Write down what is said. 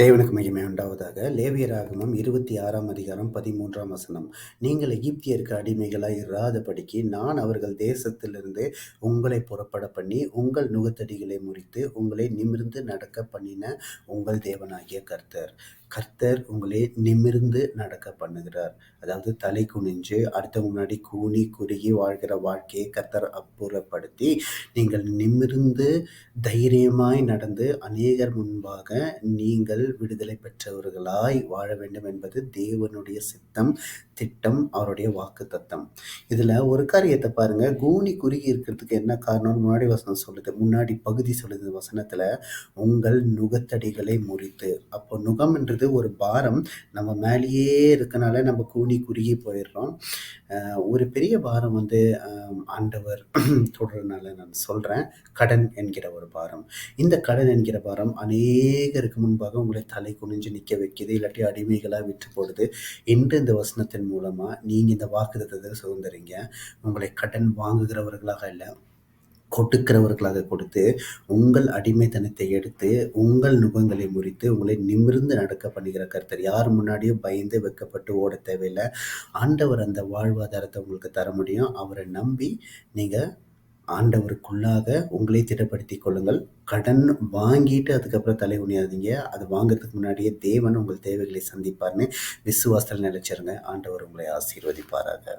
தேவனுக்கு மகிமை உண்டாவதாக. லேவியராகமம் இருபத்தி ஆறாம் அதிகாரம் பதிமூன்றாம் வசனம். நீங்கள் எகிப்தியருக்கு அடிமைகளாய் இராதபடிக்கு நான் அவர்கள் தேசத்திலிருந்து உங்களை புறப்பட பண்ணி உங்கள் நுகத்தடிகளை முறித்து உங்களை நிமிர்ந்து நடக்க பண்ணின உங்கள் தேவனாகிய கர்த்தர். கர்த்தர் உங்களை நிமிர்ந்து நடக்க பண்ணுகிறார். அதாவது தலை குனிஞ்சு அடுத்தவங்க முன்னாடி கூனி குறுகி வாழ்கிற வாழ்க்கையை கர்த்தர் அப்புறப்படுத்தி நீங்கள் நிமிர்ந்து தைரியமாய் நடந்து அநேகர் முன்பாக நீங்கள் விடுதலை பெற்றவர்களாய் வாழ வேண்டும் என்பது தேவனுடைய சித்தம் திட்டம் அவருடைய வாக்கு தத்தம் இதில் ஒரு காரியத்தை பாருங்க. கூனி குறுகி இருக்கிறதுக்கு என்ன காரணம் முன்னாடி வசனம் சொல்லுது. முன்னாடி பகுதி சொல்லுது வசனத்தில் உங்கள் நுகத்தடிகளை முறித்து. அப்போ நுகம்ன்றது ஒரு பாரம் நம்ம மேலேயே இருக்கனால நம்ம கூனி குறுகி போயிடுறோம். ஒரு பெரிய பாரம் வந்து ஆண்டவர் தொடர்றதுனால நான் சொல்கிறேன் கடன் என்கிற ஒரு பாரம். இந்த கடன் என்கிற பாரம் அநேகருக்கு முன்பாக உங்களை தலை குனிஞ்சு நிற்க வைக்குது இல்லாட்டி அடிமைகளாக விட்டு போடுது. இன்று இந்த வசனத்தின் மூலமாக நீங்கள் இந்த வாக்குதத்தை சுதந்திரிங்க. உங்களை கடன் வாங்குகிறவர்களாக இல்லை. கொடுக்கிறவர்களாக கொடுத்து உங்கள் அடிமைத்தனத்தை எடுத்து உங்கள் நுகங்களை முறித்து உங்களை நிமிர்ந்து நடக்க பண்ணுகிற கருத்தர். யார் முன்னாடியும் பயந்து வெக்கப்பட்டு ஓட தேவையில்லை. ஆண்டவர் அந்த வாழ்வாதாரத்தை உங்களுக்கு தர முடியும். அவரை நம்பி நீங்கள் ஆண்டவருக்குள்ளாக உங்களை திடப்படுத்தி கொள்ளுங்கள். கடன் வாங்கிட்டு அதுக்கப்புறம் தலை உணியாதீங்க அது வாங்குறதுக்கு முன்னாடியே தேவன் உங்கள் தேவைகளை சந்திப்பார்னு விசுவாசத்தில் நினைச்சிருங்க. ஆண்டவர் உங்களை ஆசீர்வதிப்பாராக.